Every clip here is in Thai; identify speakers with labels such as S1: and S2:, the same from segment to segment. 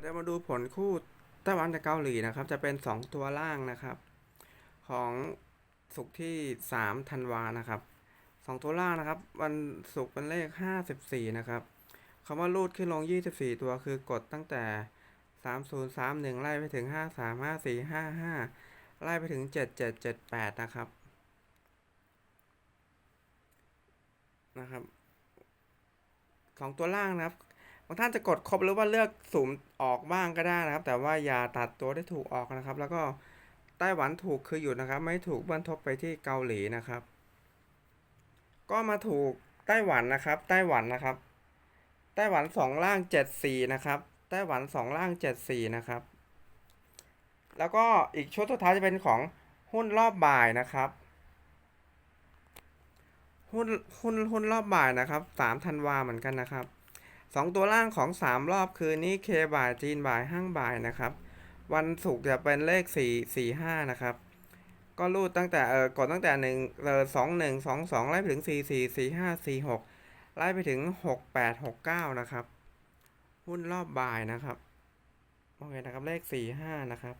S1: เดี๋ยวมาดูผลคู่ไต้หวันกับเกาหลีนะครับ จะเป็น 2 ตัวล่างนะครับ ของศุกร์ที่3ธันวานะครับ 2 ตัวล่างนะครับ วันศุกร์เป็นเลข 54 นะครับคำว่ารูดขึ้นลง 24 ตัวคือกดตั้งแต่ 3031 ไล่ไปถึง 53 54 55 ไล่ไปถึง 7778 นะครับนะครับสองตัวล่างนะครับบางท่านจะกดครบหรือว่าเลือกสุ่มออกบ้างก็ได้นะครับ แต่ว่าอย่าตัดตัวได้ถูกออกนะครับ แล้วก็ไต้หวันถูกคือหยุดนะครับ ไม่ถูกเบิ้ลทบไปที่เกาหลีนะครับ ก็มาถูกไต้หวันนะครับ ไต้หวันนะครับ ไต้หวันสองล่างเจ็ดสี่นะครับ ไต้หวันสองล่างเจ็ดสี่นะครับ แล้วก็อีกชุดสุดท้ายจะเป็นของหุ้นรอบบ่ายนะครับ หุ้นหุ้นหุ้นรอบบ่ายนะครับสามธันวาเหมือนกันนะครับ สองตัวล่างของสามรอบคือนี้เคบ่ายจีนบ่ายห้างบ่ายนะครับ วันศุกร์จะเป็นเลขสี่สี่ห้านะครับ ก็รูดตั้งแต่เออกดตั้งแต่หนึ่งเออสองหนึ่งสองสองไล่ไปถึงสี่สี่สี่ห้าสี่หกไล่ไปถึงหกแปดหกเก้านะครับ หุ้นรอบบ่ายนะครับโอเคนะครับเลขสี่ห้านะครับ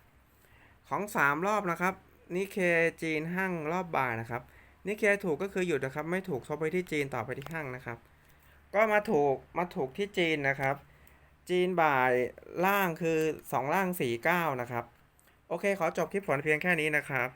S1: ของสามรอบนะครับนิเคจีนห้างรอบบ่ายนะครับนิเคถูกก็คือหยุดนะครับ ไม่ถูกทบไปที่จีนต่อไปที่ห้างนะครับ ก็มาถูกมาถูกที่จีนนะครับ จีนบ่ายล่างคือ 2 ล่าง 4 9 นะครับ โอเค ขอจบคลิปผลเพียงแค่นี้นะครับ